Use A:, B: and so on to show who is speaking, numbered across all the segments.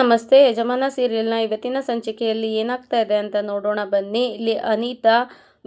A: ನಮಸ್ತೆ. ಯಜಮಾನ ಸೀರಿಯಲ್ನ ಇವತ್ತಿನ ಸಂಚಿಕೆಯಲ್ಲಿ ಏನಾಗ್ತಾ ಇದೆ ಅಂತ ನೋಡೋಣ ಬನ್ನಿ. ಇಲ್ಲಿ ಅನಿತಾ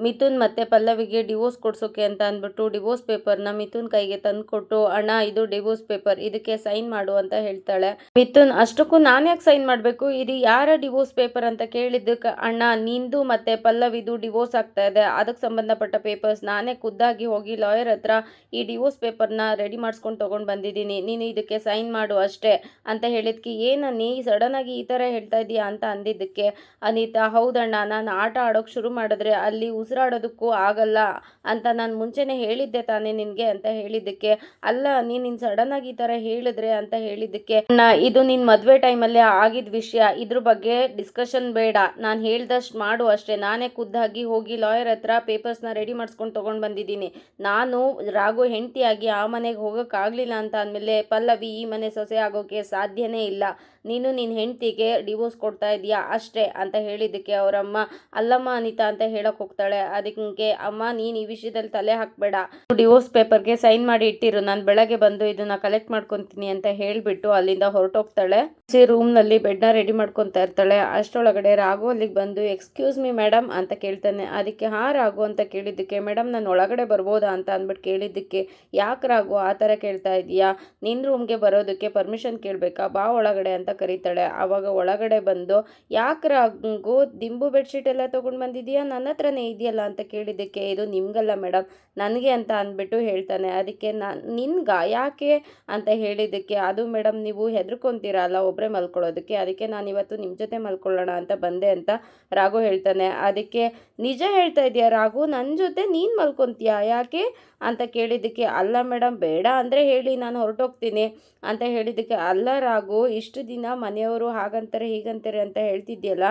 A: ಮಿಥುನ್ ಮತ್ತೆ ಪಲ್ಲವಿಗೆ ಡಿವೋರ್ಸ್ ಕೊಡ್ಸೋಕೆ ಅಂತ ಅಂದ್ಬಿಟ್ಟು ಡಿವೋರ್ಸ್ ಪೇಪರ್ನ ಮಿಥುನ್ ಕೈಗೆ ತಂದುಕೊಟ್ಟು, ಅಣ್ಣ, ಇದು ಡಿವೋರ್ಸ್ ಪೇಪರ್, ಇದಕ್ಕೆ ಸೈನ್ ಮಾಡು ಅಂತ ಹೇಳ್ತಾಳೆ. ಮಿಥುನ್, ಅಷ್ಟಕ್ಕೂ ನಾನು ಯಾಕೆ ಸೈನ್ ಮಾಡಬೇಕು? ಇದು ಯಾರ ಡಿವೋರ್ಸ್ ಪೇಪರ್ ಅಂತ ಕೇಳಿದ್ದಕ್ಕೆ ಅಣ್ಣ, ನಿಂದು ಮತ್ತೆ ಪಲ್ಲವಿದು ಡಿವೋರ್ಸ್ ಆಗ್ತಾ ಇದೆ. ಅದಕ್ಕೆ ಸಂಬಂಧಪಟ್ಟ ಪೇಪರ್ಸ್ ನಾನೇ ಖುದ್ದಾಗಿ ಹೋಗಿ ಲಾಯರ್ ಹತ್ರ ಈ ಡಿವೋರ್ಸ್ ಪೇಪರ್ನ ರೆಡಿ ಮಾಡಿಸ್ಕೊಂಡು ತೊಗೊಂಡು ಬಂದಿದ್ದೀನಿ. ನೀನು ಇದಕ್ಕೆ ಸೈನ್ ಮಾಡು ಅಷ್ಟೇ ಅಂತ ಹೇಳಿದ್ಕೆ ಏನನ್ನಿ ಸಡನ್ನಾಗಿ ಈ ಥರ ಹೇಳ್ತಾ ಇದೀಯಾ? ಅಂತ ಅಂದಿದ್ದಕ್ಕೆ, ಅನಿತಾ, ಹೌದಣ್ಣ, ನಾನು ಆಟ ಆಡೋಕೆ ಶುರು ಮಾಡಿದ್ರೆ ಅಲ್ಲಿ ಉಸಿರಾಡೋದಕ್ಕೂ ಆಗಲ್ಲ ಅಂತ ನಾನು ಮುಂಚೆನೇ ಹೇಳಿದ್ದೆ ತಾನೇ ನಿನಗೆ ಅಂತ ಹೇಳಿದ್ದಕ್ಕೆ. ಅಲ್ಲ, ನೀನು ಸಡನ್ ಆಗಿ ಈ ಥರ ಹೇಳಿದ್ರೆ ಅಂತ ಹೇಳಿದ್ದಕ್ಕೆ. ಇದು ನಿನ್ನ ಮದುವೆ ಟೈಮಲ್ಲೇ ಆಗಿದ ವಿಷಯ. ಇದ್ರ ಬಗ್ಗೆ ಡಿಸ್ಕಷನ್ ಬೇಡ. ನಾನು ಹೇಳ್ದಷ್ಟು ಮಾಡು ಅಷ್ಟೇ. ನಾನೇ ಖುದ್ದಾಗಿ ಹೋಗಿ ಲಾಯರ್ ಹತ್ರ ಪೇಪರ್ಸ್ನ ರೆಡಿ ಮಾಡಿಸ್ಕೊಂಡು ತೊಗೊಂಡು ಬಂದಿದ್ದೀನಿ. ನಾನು ರಾಘು ಹೆಂಡತಿಯಾಗಿ ಆ ಮನೆಗೆ ಹೋಗೋಕ್ಕಾಗಲಿಲ್ಲ ಅಂತ ಅಂದಮೇಲೆ ಪಲ್ಲವಿ ಈ ಮನೆ ಸೊಸೆ ಆಗೋಕ್ಕೆ ಸಾಧ್ಯನೇ ಇಲ್ಲ. ನೀನು ನಿನ್ನ ಹೆಂಡತಿಗೆ ಡಿವೋರ್ಸ್ ಕೊಡ್ತಾ ಇದೀಯಾ ಅಷ್ಟೇ ಅಂತ ಹೇಳಿದ್ದಕ್ಕೆ ಅವರಮ್ಮ, ಅಲ್ಲಮ್ಮ, ಅನಿತಾ ಅಂತ ಹೇಳಕ್ ಹೋಗ್ತಾಳೆ. ಅದಕ್ಕೆ ಅಮ್ಮ, ನೀನು ಈ ವಿಷಯದಲ್ಲಿ ತಲೆ ಹಾಕಬೇಡ. ಡಿವೋರ್ಸ್ ಪೇಪರ್ಗೆ ಸೈನ್ ಮಾಡಿ ಇಟ್ಟಿರು. ನಾನು ಬೆಳಗ್ಗೆ ಬಂದು ಇದನ್ನ ಕಲೆಕ್ಟ್ ಮಾಡ್ಕೊತೀನಿ ಅಂತ ಹೇಳಿಬಿಟ್ಟು ಅಲ್ಲಿಂದ ಹೊರಟೋಗ್ತಾಳೆ. ರೂಮ್ನಲ್ಲಿ ಬೆಡ್ನ ರೆಡಿ ಮಾಡ್ಕೊತಾ ಇರ್ತಾಳೆ. ಅಷ್ಟರೊಳಗಡೆ ರಾಘು ಅಲ್ಲಿಗೆ ಬಂದು ಎಕ್ಸ್ಕ್ಯೂಸ್ ಮಿ ಮೇಡಮ್ ಅಂತ ಕೇಳ್ತಾನೆ. ಅದಕ್ಕೆ, ಹಾ, ರಾಘು ಅಂತ ಕೇಳಿದ್ದಕ್ಕೆ ಮೇಡಮ್ ನಾನು ಒಳಗಡೆ ಬರ್ಬೋದಾ? ಅಂತ ಅಂದ್ಬಿಟ್ಟು ಕೇಳಿದ್ದಕ್ಕೆ, ಯಾಕೆ ರಾಘು, ಆ ಥರ ಕೇಳ್ತಾ ಇದೀಯಾ? ನಿನ್ನ ರೂಮ್ಗೆ ಬರೋದಕ್ಕೆ ಪರ್ಮಿಷನ್ ಕೇಳಬೇಕಾ? ಬಾ ಒಳಗಡೆ ಅಂತ ಕರೀತಾಳೆ. ಆವಾಗ ಒಳಗಡೆ ಬಂದು ಯಾಕೆ ರಂಗು ದಿಂಬು ಬೆಡ್ಶೀಟ್ ಎಲ್ಲ ತೊಗೊಂಡು ಬಂದಿದೀಯಾ ನನ್ನ ಹತ್ರನೇ ಇದೆಯಲ್ಲ? ಅಂತ ಕೇಳಿದ್ದಕ್ಕೆ, ಇದು ನಿಮಗಲ್ಲ ಮೇಡಮ್ ನನಗೆ ಅಂತ ಅಂದ್ಬಿಟ್ಟು ಹೇಳ್ತಾನೆ. ಅದಕ್ಕೆ ನಾನು, ನಿನ್ಗ? ಯಾಕೆ? ಅಂತ ಹೇಳಿದ್ದಕ್ಕೆ, ಅದು ಮೇಡಮ್ ನೀವು ಹೆದರ್ಕೊಂತೀರಲ್ಲ ಒಬ್ಬರೇ ಮಲ್ಕೊಳ್ಳೋದಕ್ಕೆ? ಅದಕ್ಕೆ ನಾನು ಇವತ್ತು ನಿಮ್ಮ ಜೊತೆ ಮಲ್ಕೊಳ್ಳೋಣ ಅಂತ ಬಂದೆ ಅಂತ ರಾಘು ಹೇಳ್ತಾನೆ. ಅದಕ್ಕೆ, ನಿಜ ಹೇಳ್ತಾ ಇದೆಯಾ ರಾಘು? ನನ್ನ ಜೊತೆ ನೀನು ಮಲ್ಕೊತೀಯಾ? ಯಾಕೆ? ಅಂತ ಕೇಳಿದ್ದಕ್ಕೆ, ಅಲ್ಲ ಮೇಡಮ್ ಬೇಡ ಅಂದರೆ ಹೇಳಿ, ನಾನು ಹೊರಟೋಗ್ತೀನಿ. ಅಂತ ಹೇಳಿದ್ದಕ್ಕೆ, ಅಲ್ಲ ರಾಘು, ಇಷ್ಟು ದಿನ ಮನೆಯವರು ಹಾಗಂತಾರೆ, ಹೀಗಂತಾರೆ ಅಂತ ಹೇಳ್ತಿದ್ಯಲ್ಲ?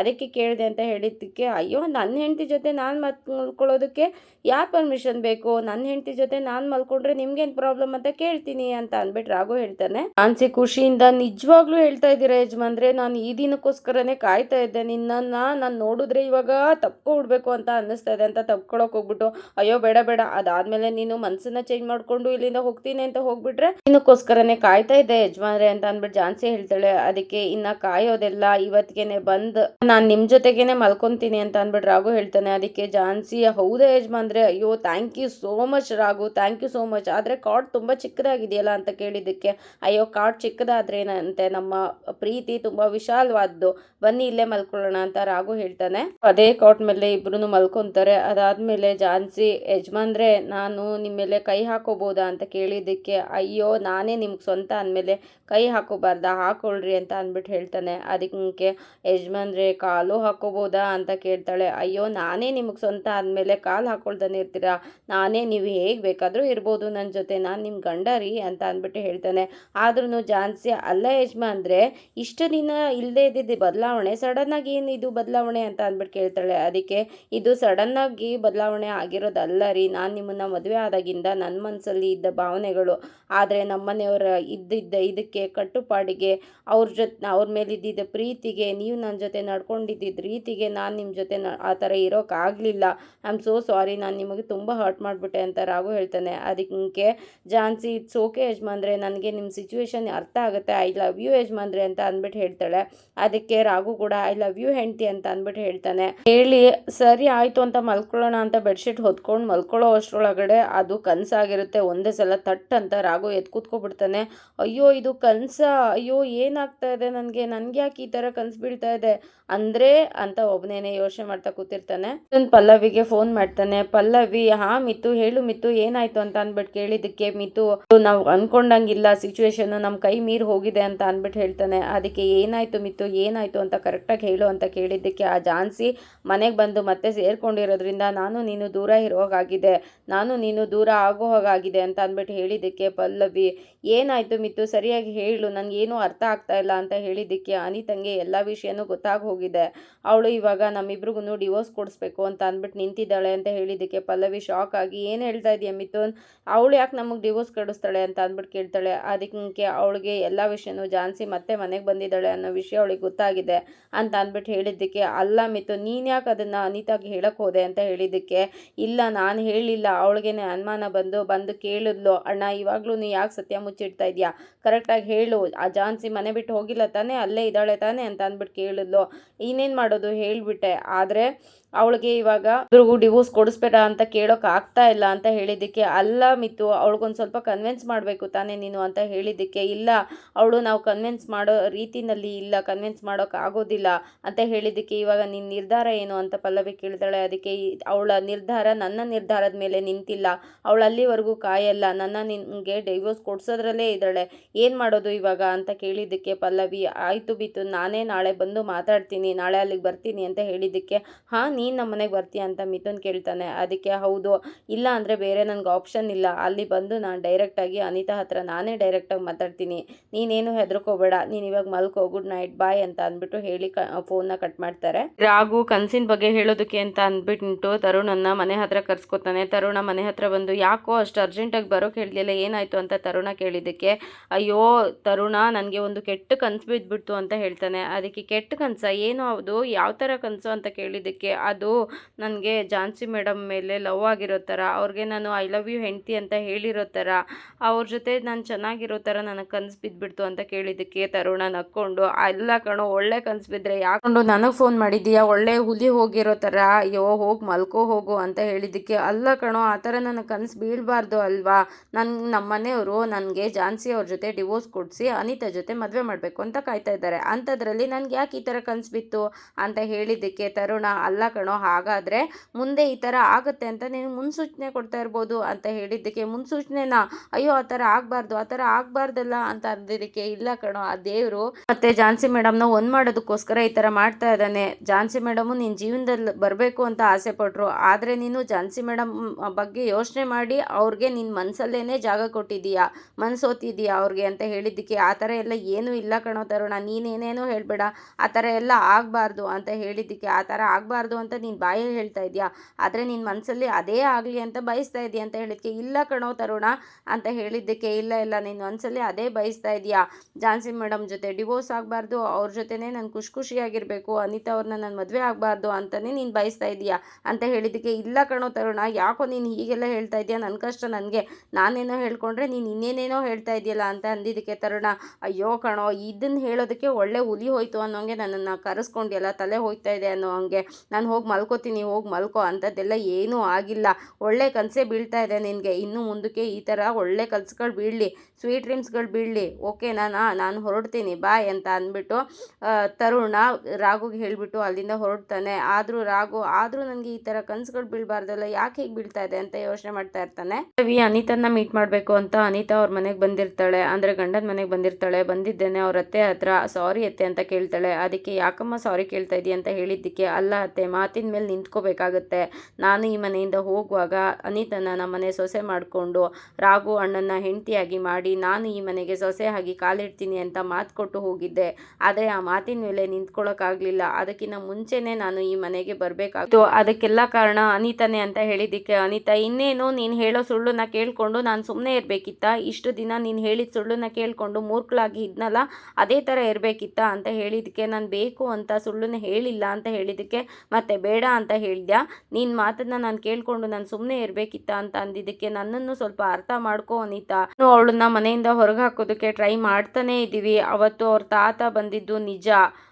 A: ಅದಕ್ಕೆ ಕೇಳಿದೆ ಅಂತ ಹೇಳಿದ್ದಕ್ಕೆ, ಅಯ್ಯೋ ನನ್ನ ಹೆಂಡತಿ ಜೊತೆ ನಾನು ಮತ್ ಮಲ್ಕೊಳ್ಳೋದಕ್ಕೆ ಯಾರು ಪರ್ಮಿಷನ್ ಬೇಕು? ನನ್ನ ಹೆಂಡತಿ ಜೊತೆ ನಾನು ಮಲ್ಕೊಂಡ್ರೆ ನಿಮ್ಗೇನು ಪ್ರಾಬ್ಲಮ್ ಅಂತ ಕೇಳ್ತೀನಿ ಅಂತ ಅಂದ್ಬಿಟ್ಟು ರಾಘು ಹೇಳ್ತಾನೆ. ಅನ್ಸಿ ಖುಷಿಯಿಂದ ನಿಜವಾಗ್ಲೂ ಹೇಳ್ತಾ ಇದ್ದೀರಾ ಯಜಮಾನ್ರೆ, ನಾನು ಈ ದಿನಕ್ಕೋಸ್ಕರನೇ ಕಾಯ್ತಾ ಇದ್ದೆ. ನಿನ್ನನ್ನ ನಾನು ನೋಡಿದ್ರೆ ಇವಾಗ ತಪ್ಕೊಬಿಡ್ಬೇಕು ಅಂತ ಅನ್ನಿಸ್ತಾ ಇದೆ ಅಂತ ತಪ್ಕೊಳಕ್ ಹೋಗ್ಬಿಟ್ಟು, ಅಯ್ಯೋ, ಬೇಡ ಬೇಡ, ಅದಾದ್ಮೇಲೆ ನೀನು ಮನ್ಸನ್ನ ಚೇಂಜ್ ಮಾಡ್ಕೊಂಡು ಇಲ್ಲಿಂದ ಹೋಗ್ತೀನಿ ಅಂತ ಹೋಗ್ಬಿಟ್ರೆ ದಿನಕ್ಕೋಸ್ಕರನೇ ಕಾಯ್ತಾ ಇದ್ದೆ ಯಜಮಾನ್ರೆ ಅಂತ ಅಂದ್ಬಿಟ್ಟು ಜಾನ್ಸಿ ಅದಕ್ಕೆ ಇನ್ನ ಕಾಯೋದೆಲ್ಲ ಇವತ್ತಿಗೆನೆ ಬಂದ್. ನಾನು ನಿಮ್ಮ ಜೊತೆಗೇನೆ ಮಲ್ಕೊಂತೀನಿ ಅಂತ ಅಂದ್ಬಿಟ್ಟು ರಾಘು ಹೇಳ್ತಾನೆ. ಅದಕ್ಕೆ ಜಾನ್ಸಿ, ಹೌದಾ ಯಜಮಾನ್ರೆ? ಅಯ್ಯೋ thank you so much Raghu. Thank you so much ಆದರೆ ಕಾಟ್ ತುಂಬ ಚಿಕ್ಕದಾಗಿದೆಯಲ್ಲ ಅಂತ ಕೇಳಿದ್ದಕ್ಕೆ. ಅಯ್ಯೋ ಕಾಟ್ ಚಿಕ್ಕದಾದ್ರೆ ಏನಂತೆ ನಮ್ಮ ಪ್ರೀತಿ ತುಂಬ ವಿಶಾಲವಾದ್ದು. ಬನ್ನಿ ಇಲ್ಲೇ ಮಲ್ಕೊಳ್ಳೋಣ ಅಂತ ರಾಘು ಹೇಳ್ತಾನೆ. ಅದೇ ಕಾಟ್ ಮೇಲೆ ಇಬ್ರು ಮಲ್ಕೊಂತಾರೆ. ಅದಾದ್ಮೇಲೆ ಜಾನ್ಸಿ, ಯಜಮಾನ್ರೆ, ನಾನು ನಿಮ್ಮ ಮೇಲೆ ಕೈ ಹಾಕೋಬೋದಾ ಅಂತ ಕೇಳಿದ್ದಕ್ಕೆ, ಅಯ್ಯೋ, ನಾನೇ ನಿಮ್ಗೆ ಸ್ವಂತ ಅಂದಮೇಲೆ ಕೈ ಹಾಕೋಬಾರ್ದಾ? ಹಾಕೊಳ್ರಿ ಅಂತ ಅಂದ್ಬಿಟ್ಟು ಹೇಳ್ತಾನೆ. ಅದಕ್ಕೆ ಯಜಮಾನ್ರೆ, ಕಾಲು ಹಾಕೋಬೋದಾ ಅಂತ ಕೇಳ್ತಾಳೆ. ಅಯ್ಯೋ, ನಾನೇ ನಿಮಗೆ ಸ್ವಂತ ಆದಮೇಲೆ ಕಾಲು ಹಾಕೊಳ್ತಾನೆ ಇರ್ತೀರಾ? ನಾನೇ ನೀವು ಹೇಗೆ ಬೇಕಾದರೂ ಇರ್ಬೋದು ನನ್ನ ಜೊತೆ. ನಾನು ನಿಮ್ಮ ಗಂಡ ರೀ ಅಂತ ಅಂದ್ಬಿಟ್ಟು ಹೇಳ್ತಾನೆ. ಆದ್ರೂ ಜಾನ್ಸಿ, ಅಲ್ಲ ಯಜಮಾನ್ರೆ, ಇಷ್ಟು ದಿನ ಇಲ್ಲದೆ ಇದ್ದಿದ್ದು ಬದಲಾವಣೆ ಸಡನ್ನಾಗಿ ಏನು ಇದು ಬದಲಾವಣೆ ಅಂತ ಅಂದ್ಬಿಟ್ಟು ಕೇಳ್ತಾಳೆ. ಅದಕ್ಕೆ, ಇದು ಸಡನ್ನಾಗಿ ಬದಲಾವಣೆ ಆಗಿರೋದಲ್ಲ ರೀ. ನಾನು ನಿಮ್ಮನ್ನು ಮದುವೆ ಆದಾಗಿಂದ ನನ್ನ ಮನಸ್ಸಲ್ಲಿ ಇದ್ದ ಭಾವನೆಗಳು. ಆದರೆ ನಮ್ಮನೆಯವರ ಇದ್ದಿದ್ದ ಇದಕ್ಕೆ ಕಟ್ಟುಪಾಡಿಗೆ ಅವ್ರ ಜೊತೆ, ಅವ್ರ ಮೇಲಿದ್ದಿದ್ದ ಪ್ರೀತಿಗೆ ನೀವು ನನ್ನ ಜೊತೆ ನಡ್ಕೊಂಡಿದ್ದಿದ್ದ ರೀತಿಗೆ ನಾನು ನಿಮ್ಮ ಜೊತೆ ನ, ಆ ಥರ ಇರೋಕ್ಕಾಗಲಿಲ್ಲ ಐ ಆಮ್ ಸೋ ಸಾರಿ ನಾನು ನಿಮಗೆ ತುಂಬ ಹರ್ಟ್ ಮಾಡಿಬಿಟ್ಟೆ ಅಂತ ರಾಘು ಹೇಳ್ತಾನೆ. ಅದಕ್ಕೆ ಜಾನ್ಸಿ ಇಟ್ಸ್ ಓಕೆ ಯಜಮಾನ್ರೆ. ನನಗೆ ನಿಮ್ಮ ಸಿಚುವೇಶನ್ ಅರ್ಥ ಆಗುತ್ತೆ. ಐ ಲವ್ ಯು ಯಜಮಾನ್ರೆ ಅಂತ ಅಂದ್ಬಿಟ್ಟು ಹೇಳ್ತಾಳೆ. ಅದಕ್ಕೆ ರಾಘು ಕೂಡ ಐ ಲವ್ ಯು ಹೆಂಡ್ತಿ ಅಂತ ಅಂದ್ಬಿಟ್ಟು ಹೇಳ್ತಾನೆ. ಹೇಳಿ, ಸರಿ ಆಯಿತು ಅಂತ ಮಲ್ಕೊಳ್ಳೋಣ ಅಂತ ಬೆಡ್ಶೀಟ್ ಹೊತ್ಕೊಂಡು ಮಲ್ಕೊಳ್ಳೋ ಅಷ್ಟರೊಳಗಡೆ ಅದು ಕನಸಾಗಿರುತ್ತೆ. ಒಂದೇ ಸಲ ತಟ್ ಅಂತ ರಾಘು ಎದ್ದು ಕೂತ್ಕೊಬಿಡ್ತಾನೆ. ಅಯ್ಯೋ, ಇದು ಕನಸ? ಅಯ್ಯೋ ಏನಾಗ್ತಾ ಇದೆ? ನನಗೆ ನನಗೆ ಯಾಕೆ ಈ ಥರ ಕನಸು ಬೀಳ್ತಾ ಇದೆ? ಅಂದ್ರೆ ಅಂತ ಒಬ್ಬನೇನೆ ಯೋಚನೆ ಮಾಡ್ತಾ ಕೂತಿರ್ತಾನೆ. ನನ್ ಪಲ್ಲವಿಗೆ ಫೋನ್ ಮಾಡ್ತಾನೆ. ಪಲ್ಲವಿ, ಹಾ ಮಿತು, ಹೇಳು ಮಿತು, ಏನಾಯ್ತು ಅಂತ ಅಂದ್ಬಿಟ್ಟು ಕೇಳಿದಕ್ಕೆ ಮಿತು, ನಾವು ಅನ್ಕೊಂಡಂಗಿಲ್ಲ ಸಿಚುವೇಶನ್ ನಮ್ಮ ಕೈ ಮೀರಿ ಹೋಗಿದೆ ಅಂತ ಅಂದ್ಬಿಟ್ಟು ಹೇಳ್ತಾನೆ. ಅದಕ್ಕೆ ಏನಾಯ್ತು ಮಿತು, ಏನಾಯ್ತು ಅಂತ ಕರೆಕ್ಟಾಗಿ ಹೇಳು ಅಂತ ಕೇಳಿದ್ದಕ್ಕೆ ಆ ಜಾನ್ಸಿ ಮನೆಗೆ ಬಂದು ಮತ್ತೆ ಸೇರ್ಕೊಂಡಿರೋದ್ರಿಂದ ನಾನು ನೀನು ದೂರ ಇರೋಗಾಗಿದೆ. ನಾನು ನೀನು ದೂರ ಆಗೋ ಹಾಗಾಗಿದೆ ಅಂತ ಅಂದ್ಬಿಟ್ಟು ಹೇಳಿದ್ದಕ್ಕೆ ಪಲ್ಲವಿ, ಏನಾಯ್ತು ಮಿತ್ತು ಸರಿಯಾಗಿ ಹೇಳು. ನನಗೇನು ಅರ್ಥ ಆಗ್ತಾ ಇಲ್ಲ ಅಂತ ಹೇಳಿದ್ದಕ್ಕೆ ಅನಿತಂಗೆ ಎಲ್ಲ ವಿಷಯನೂ ಗೊತ್ತಾಗಿ ಹೋಗಿದೆ. ಅವಳು ಇವಾಗ ನಮ್ಮಿಬ್ರಿಗೂ ಡಿವೋರ್ಸ್ ಕೊಡಿಸ್ಬೇಕು ಅಂತ ಅಂದ್ಬಿಟ್ಟು ನಿಂತಿದ್ದಾಳೆ ಅಂತ ಹೇಳಿದ್ದಕ್ಕೆ ಪಲ್ಲವಿ ಶಾಕ್ ಆಗಿ, ಏನು ಹೇಳ್ತಾ ಇದೆಯಾ ಮಿಥುನ್? ಅವಳು ಯಾಕೆ ನಮಗೆ ಡಿವೋರ್ಸ್ ಕಡಿಸ್ತಾಳೆ ಅಂತ ಅಂದ್ಬಿಟ್ಟು ಕೇಳ್ತಾಳೆ. ಅದಕ್ಕೆ ಅವಳಿಗೆ ಎಲ್ಲ ವಿಷಯನೂ ಜಾನ್ಸಿ ಮತ್ತೆ ಮನೆಗೆ ಬಂದಿದ್ದಾಳೆ ಅನ್ನೋ ವಿಷಯ ಅವಳಿಗೆ ಗೊತ್ತಾಗಿದೆ ಅಂತ ಅಂದ್ಬಿಟ್ಟು ಹೇಳಿದ್ದಕ್ಕೆ, ಅಲ್ಲ ಮಿಥುನ್, ನೀನು ಯಾಕೆ ಅದನ್ನು ಅನಿತಾಗೆ ಹೇಳಕ್ಕೆ ಹೋದೆ ಅಂತ ಹೇಳಿದ್ದಕ್ಕೆ, ಇಲ್ಲ, ನಾನು ಹೇಳಿಲ್ಲ. ಅವಳಿಗೇನೆ ಅನುಮಾನ ಬಂದು ಬಂದು ಕೇಳಿದ್ಲು. ಅಣ್ಣ, ಇವಾಗ್ಲೂ ಯಾಕೆ ಸತ್ಯ ಮುಚ್ಚಿಡ್ತಾ ಇದೆಯಾ? ಕರೆಕ್ಟಾಗಿ ಹೇಳು. ಆ ಜಾನ್ಸಿ ಮನೆ ಬಿಟ್ಟು ಹೋಗಿಲ್ಲ ತಾನೇ ಅಲ್ಲೇ ಇದ್ದಾಳೆ ತಾನೇ ಅಂತ ಅಂದ್ಬಿಟ್ಟು ಕೇಳಿದ್ಲು. ಇನ್ನೇನು ಮಾಡೋದು ಹೇಳಿಬಿಟ್ಟೆ. ಆದರೆ ಅವಳಿಗೆ ಇವಾಗ ಇಬ್ರಿಗೂ ಡಿವೋರ್ಸ್ ಕೊಡಿಸ್ಬೇಡ ಅಂತ ಕೇಳೋಕೆ ಆಗ್ತಾ ಇಲ್ಲ ಅಂತ ಹೇಳಿದ್ದಕ್ಕೆ, ಅಲ್ಲ ಮಿತ್ತು ಅವಳಿಗೊಂದು ಸ್ವಲ್ಪ ಕನ್ವಿನ್ಸ್ ಮಾಡಬೇಕು ತಾನೇ ನೀನು ಅಂತ ಹೇಳಿದ್ದಕ್ಕೆ, ಇಲ್ಲ, ಅವಳು ನಾವು ಕನ್ವಿನ್ಸ್ ಮಾಡೋ ರೀತಿನಲ್ಲಿ ಇಲ್ಲ ಕನ್ವಿನ್ಸ್ ಮಾಡೋಕೆ ಆಗೋದಿಲ್ಲ ಅಂತ ಹೇಳಿದ್ದಕ್ಕೆ ಇವಾಗ ನಿನ್ನ ನಿರ್ಧಾರ ಏನು? ಅಂತ ಪಲ್ಲವಿ ಕೇಳಿದಾಳೆ ಅದಕ್ಕೆ ಅವಳ ನಿರ್ಧಾರ ನನ್ನ ನಿರ್ಧಾರದ ಮೇಲೆ ನಿಂತಿಲ್ಲ. ಅವಳು ಅಲ್ಲಿವರೆಗೂ ಕಾಯಲ್ಲ. ನನ್ನ ನಿನಗೆ ಡೈವೋರ್ಸ್ ಕೊಡ್ಸೋದ್ರಲ್ಲೇ ಇದ್ದಾಳೆ. ಏನು ಮಾಡೋದು ಇವಾಗ? ಅಂತ ಕೇಳಿದ್ದಕ್ಕೆ ಪಲ್ಲವಿ, ಆಯಿತು ಬಿತ್ತು ನಾನೇ ನಾಳೆ ಬಂದು ಮಾತಾಡ್ತೀನಿ, ನಾಳೆ ಅಲ್ಲಿಗೆ ಬರ್ತೀನಿ ಅಂತ ಹೇಳಿದ್ದಕ್ಕೆ, ಹಾಂ ನೀನು ನಮ್ಮ ಮನೆಗೆ ಬರ್ತೀಯ ಅಂತ ಮಿಥುನ್ ಕೇಳ್ತಾನೆ. ಅದಕ್ಕೆ ಹೌದು, ಇಲ್ಲ ಅಂದರೆ ಬೇರೆ ನನಗೆ ಆಪ್ಷನ್ ಇಲ್ಲ. ಅಲ್ಲಿ ಬಂದು ನಾನು ಡೈರೆಕ್ಟಾಗಿ ಅನಿತಾ ಹತ್ರ ನಾನೇ ಡೈರೆಕ್ಟಾಗಿ ಮಾತಾಡ್ತೀನಿ. ನೀನೇನು ಹೆದರ್ಕೋಬೇಡ. ನೀನು ಇವಾಗ ಮಲ್ಕೋ, ಗುಡ್ ನೈಟ್, ಬಾಯ್ ಅಂತ ಅಂದ್ಬಿಟ್ಟು ಹೇಳಿ ಕ ಫೋನ್ನ ಕಟ್ ಮಾಡ್ತಾರೆ. ರಾಗು ಕನಸಿನ ಬಗ್ಗೆ ಹೇಳೋದಕ್ಕೆ ಅಂತ ಅಂದ್ಬಿಟ್ಟು ತರುಣನ್ನ ಮನೆ ಹತ್ರ ಕರ್ಸ್ಕೊತಾನೆ. ತರುಣ ಮನೆ ಹತ್ರ ಬಂದು, ಯಾಕೋ ಅಷ್ಟು ಅರ್ಜೆಂಟಾಗಿ ಬರೋಕೆ ಹೇಳಲಿಲ್ಲ ಏನಾಯಿತು? ಅಂತ ತರುಣ ಕೇಳಿದ್ದಕ್ಕೆ, ಅಯ್ಯೋ, ತರುಣ ನನಗೆ ಒಂದು ಕೆಟ್ಟ ಕನಸು ಬಿದ್ದುಬಿಡ್ತು ಅಂತ ಹೇಳ್ತಾನೆ. ಅದಕ್ಕೆ ಕೆಟ್ಟ ಕನಸ, ಏನು ಅದು ಯಾವ ಥರ ಕನಸು? ಅಂತ ಕೇಳಿದ್ದಕ್ಕೆ ಅದು ನನಗೆ ಝಾನ್ಸಿ ಮೇಡಮ್ ಮೇಲೆ ಲವ್ ಆಗಿರೋ ಥರ, ಅವ್ರಿಗೆ ನಾನು ಐ ಲವ್ ಯು ಹೆಂಡ್ತಿ ಅಂತ ಹೇಳಿರೋ ಥರ, ಅವ್ರ ಜೊತೆ ನಾನು ಚೆನ್ನಾಗಿರೋ ಥರ ನನಗೆ ಕನಸು ಬಿದ್ದುಬಿಡ್ತು ಅಂತ ಕೇಳಿದ್ದಕ್ಕೆ ತರುಣ ನಕ್ಕೊಂಡು, ಅಲ್ಲ ಕಣೋ, ಒಳ್ಳೆ ಕನಸು ಬಿದ್ದರೆ ಯಾಕೊಂಡು ನನಗೆ ಫೋನ್ ಮಾಡಿದ್ದೀಯಾ, ಒಳ್ಳೆ ಹುಲಿ ಹೋಗಿರೋ ಥರ, ಅಯ್ಯೋ, ಹೋಗಿ ಮಲ್ಕೋ, ಹೋಗು ಅಂತ ಹೇಳಿದ್ದಕ್ಕೆ, ಅಲ್ಲ ಕಣೋ, ಆ ಥರ ನನಗೆ ಕನಸು ಬೀಳಬಾರ್ದು ಅಲ್ವಾ ನನ್ನ ನಮ್ಮ ಮನೆಯವರು ನನಗೆ ಝಾನ್ಸಿ ಅವ್ರ ಜೊತೆ ಡಿವೋರ್ಸ್ ಕೊಡಿಸಿ ಅನಿತಾ ಜೊತೆ ಮದುವೆ ಮಾಡಬೇಕು ಅಂತ ಕಾಯ್ತಾ ಇದ್ದಾರೆ ಅಂಥದ್ರಲ್ಲಿ ನನಗೆ ಯಾಕೆ ಈ ಥರ ಕನಸು ಬಿತ್ತು ಅಂತ ಹೇಳಿದ್ದಕ್ಕೆ ತರುಣ, ಅಲ್ಲ ಕಣೋ ಹಾಗಾದರೆ ಮುಂದೆ ಈ ಥರ ಆಗುತ್ತೆ ಅಂತ ನೀನು ಮುನ್ಸೂಚನೆ ಕೊಡ್ತಾ ಇರ್ಬೋದು ಅಂತ ಹೇಳಿದ್ದಕ್ಕೆ, ಮುನ್ಸೂಚನೆನಾ ಅಯ್ಯೋ ಆ ಥರ ಆಗಬಾರ್ದು, ಆ ಥರ ಆಗಬಾರ್ದಲ್ಲ ಅಂತ ಅಂದಿದ್ದಕ್ಕೆ ಇಲ್ಲ ಕಣೋ, ಆ ದೇವರು ಮತ್ತು ಝಾನ್ಸಿ ಮೇಡಮ್ನ ಒಂದು ಮಾಡೋದಕ್ಕೋಸ್ಕರ ಈ ಥರ ಮಾಡ್ತಾ ಇದ್ದಾನೆ. ಝಾನ್ಸಿ ಮೇಡಮು ನಿನ್ನ ಜೀವನದಲ್ಲಿ ಬರಬೇಕು ಅಂತ ಆಸೆ ಪಟ್ಟರು ಆದರೆ ನೀನು ಝಾನ್ಸಿ ಮೇಡಮ್ ಬಗ್ಗೆ ಯೋಚನೆ ಮಾಡಿ ಅವ್ರಿಗೆ ನಿನ್ನ ಮನಸ್ಸಲ್ಲೇ ಜಾಗ ಕೊಟ್ಟಿದ್ದೀಯಾ ಮನಸ್ಸೋತಿದ್ದೀಯಾ ಅವ್ರಿಗೆ ಅಂತ ಹೇಳಿದ್ದಕ್ಕೆ ಆ ಥರ ಎಲ್ಲ ಏನೂ ಇಲ್ಲ ಕಣೋ ತರುಣ, ನೀನೇನೇನೋ ಹೇಳಬೇಡ, ಆ ಥರ ಎಲ್ಲ ಆಗಬಾರ್ದು ಅಂತ ಹೇಳಿದ್ದಕ್ಕೆ ಆ ಥರ ಆಗಬಾರ್ದು ಅಂತ ನೀನು ಬಾಯಲ್ಲಿ ಹೇಳ್ತಾ ಇದೆಯಾ. ಆದರೆ ನಿನ್ನ ಮನಸ್ಸಲ್ಲಿ ಅದೇ ಆಗಲಿ ಅಂತ ಬಯಸ್ತಾ ಇದೆಯಾ ಅಂತ ಹೇಳಿದ್ದಕ್ಕೆ ಇಲ್ಲ ಕಣೋ ತರುಣ ಅಂತ ಹೇಳಿದ್ದಕ್ಕೆ, ಇಲ್ಲ ಇಲ್ಲ ನಿನ್ನ ಮನಸ್ಸಲ್ಲಿ ಅದೇ ಬಯಸ್ತಾ ಇದೆಯಾ. ಝಾನ್ಸಿ ಮೇಡಮ್ ಜೊತೆ ಡಿವೋರ್ಸ್ ಆಗಬಾರ್ದು, ಅವ್ರ ಜೊತೆನೇ ನಾನು ಖುಷಿ ಖುಷಿಯಾಗಿರಬೇಕು, ಅನಿತಾ ಅವ್ರನ್ನ ನಾನು ಮದುವೆ ಆಗಬಾರ್ದು ಅಂತಲೇ ನೀನು ಬಯಸ್ತಾ ಇದೆಯಾ ಅಂತ ಹೇಳಿದ್ದಕ್ಕೆ, ಇಲ್ಲ ಕಣೋ ತರುಣ, ಯಾಕೋ ನೀನು ಹೀಗೆಲ್ಲ ಹೇಳ್ತಾ ಇದೆಯಾ ನನ್ನ ಕಷ್ಟ ನನಗೆ. ನಾನೇನೋ ಹೇಳ್ಕೊಂಡ್ರೆ ನೀನು ಇನ್ನೇನೇನೋ ಹೇಳ್ತಾ ಇದೆಯಲ್ಲ ಅಂತ ಅಂದಿದ್ದಕ್ಕೆ ತರುಣ, ಅಯ್ಯೋ ಕಣೋ ಇದನ್ನು ಹೇಳೋದಕ್ಕೆ ಒಳ್ಳೆ ಹುಲಿ ಹೋಯ್ತು ಅನ್ನೋಂಗೆ ನನ್ನನ್ನು ಕರೆಸ್ಕೊಂಡಿಲ್ಲ ತಲೆ ಹೋಯ್ತಾ ಇದೆ ಅನ್ನೋ ಹಂಗೆ. ನಾನು ಹೋಗಿ ಮಲ್ಕೋತೀನಿ ಹೋಗಿ ಮಲ್ಕೋ ಅಂಥದ್ದೆಲ್ಲ ಏನೂ ಆಗಿಲ್ಲ. ಒಳ್ಳೆ ಕನಸೇ ಬೀಳ್ತಾ ಇದೆ ನಿನಗೆ. ಇನ್ನು ಮುಂದಕ್ಕೆ ಈ ಥರ ಒಳ್ಳೆ ಕನಸುಗಳು ಬೀಳಲಿ ಸ್ವೀಟ್ ಡ್ರೀಮ್ಸ್ಗಳು ಬೀಳಲಿ. ಓಕೆ ನಾನು ನಾನು ಹೊರಡ್ತೀನಿ. ಬಾಯ್ ಅಂತ ಅಂದ್ಬಿಟ್ಟು ತರುಣ ರಾಗುಗೆ ಹೇಳಿಬಿಟ್ಟು ಅಲ್ಲಿಂದ ಹೊರಡ್ತಾನೆ. ಆದರೂ ರಾಗು ಆದರೂ ನನಗೆ ಈ ಥರ ಕನಸುಗಳು ಬೀಳಬಾರ್ದಲ್ಲ, ಯಾಕೆ ಹೀಗೆ ಬೀಳ್ತಾ ಇದೆ ಅಂತ ಯೋಚನೆ ಮಾಡ್ತಾ ಇರ್ತಾನೆ. ರವಿ ಅನಿತನ್ನ ಮೀಟ್ ಮಾಡಬೇಕು ಅಂತ ಅನಿತಾ ಅವ್ರ ಮನೆಗೆ ಬಂದಿರ್ತಾಳೆ. ಅಂದರೆ ಗಂಡನ ಮನೆಗೆ ಬಂದಿರ್ತಾಳೆ. ಬಂದಿದ್ದೇನೆ, ಅವ್ರ ಅತ್ತೆ ಹತ್ರ. ಸಾರಿ ಅತ್ತೆ ಅಂತ ಕೇಳ್ತಾಳೆ. ಅದಕ್ಕೆ, ಯಾಕಮ್ಮ ಸಾರಿ ಕೇಳ್ತಾ ಇದೀಯ? ಅಂತ ಹೇಳಿದ್ದಕ್ಕೆ, ಅಲ್ಲ ಅತ್ತೆ ಮಾತಿನ ಮೇಲೆ ನಿಂತ್ಕೋಬೇಕಾಗತ್ತೆ. ನಾನು ಈ ಮನೆಯಿಂದ ಹೋಗುವಾಗ ಅನಿತನ ನಮ್ಮ ಮನೆ ಸೊಸೆ ಮಾಡಿಕೊಂಡು ರಾಘು ಅಣ್ಣನ ಹೆಂಡತಿಯಾಗಿ ಮಾಡಿ ನಾನು ಈ ಮನೆಗೆ ಸೊಸೆ ಆಗಿ ಕಾಲಿಡ್ತೀನಿ ಅಂತ ಮಾತು ಕೊಟ್ಟು ಹೋಗಿದ್ದೆ. ಆದರೆ ಆ ಮಾತಿನ ಮೇಲೆ ನಿಂತ್ಕೊಳ್ಳೋಕ್ಕಾಗಲಿಲ್ಲ ಅದಕ್ಕಿಂತ ಮುಂಚೆನೇ ನಾನು ಈ ಮನೆಗೆ ಬರಬೇಕಾಗಿತ್ತು ಅದಕ್ಕೆಲ್ಲ ಕಾರಣ ಅನಿತನೇ ಅಂತ ಹೇಳಿದ್ದಕ್ಕೆ ಅನಿತಾ, ಇನ್ನೇನು ನೀನು ಹೇಳೋ ಸುಳ್ಳನ್ನ ಕೇಳಿಕೊಂಡು ನಾನು ಸುಮ್ಮನೆ ಇರಬೇಕಿತ್ತ? ಇಷ್ಟು ದಿನ ನೀನು ಹೇಳಿದ ಸುಳ್ಳನ್ನ ಕೇಳಿಕೊಂಡು ಮೂರ್ಖಳಾಗಿ ಇದ್ನಲ್ಲ, ಅದೇ ಥರ ಇರಬೇಕಿತ್ತ? ಅಂತ ಹೇಳಿದ್ದಕ್ಕೆ ನಾನು ಬೇಕು ಅಂತ ಸುಳ್ಳನ್ನ ಹೇಳಿಲ್ಲ ಅಂತ ಹೇಳಿದ್ದಕ್ಕೆ ಮತ್ತೆ ಬೇಡ ಅಂತ ಹೇಳಿದ್ಯಾ? ನಿನ್ನ ಮಾತನ್ನು ನಾನು ಕೇಳಿಕೊಂಡು ನಾನು ಸುಮ್ಮನೆ ಇರಬೇಕಿತ್ತ ಅಂತ ಅಂದಿದ್ದಕ್ಕೆ ನನ್ನನ್ನು ಸ್ವಲ್ಪ ಅರ್ಥ ಮಾಡ್ಕೋ ಅನಿತಾ. ಅವಳನ್ನ ಮನೆಯಿಂದ ಹೊರಗೆ ಹಾಕೋದಕ್ಕೆ ಟ್ರೈ ಮಾಡ್ತಾನೇ ಇದ್ದೀವಿ ಅವತ್ತು ಅವ್ರ ತಾತ ಬಂದಿದ್ದು ನಿಜ.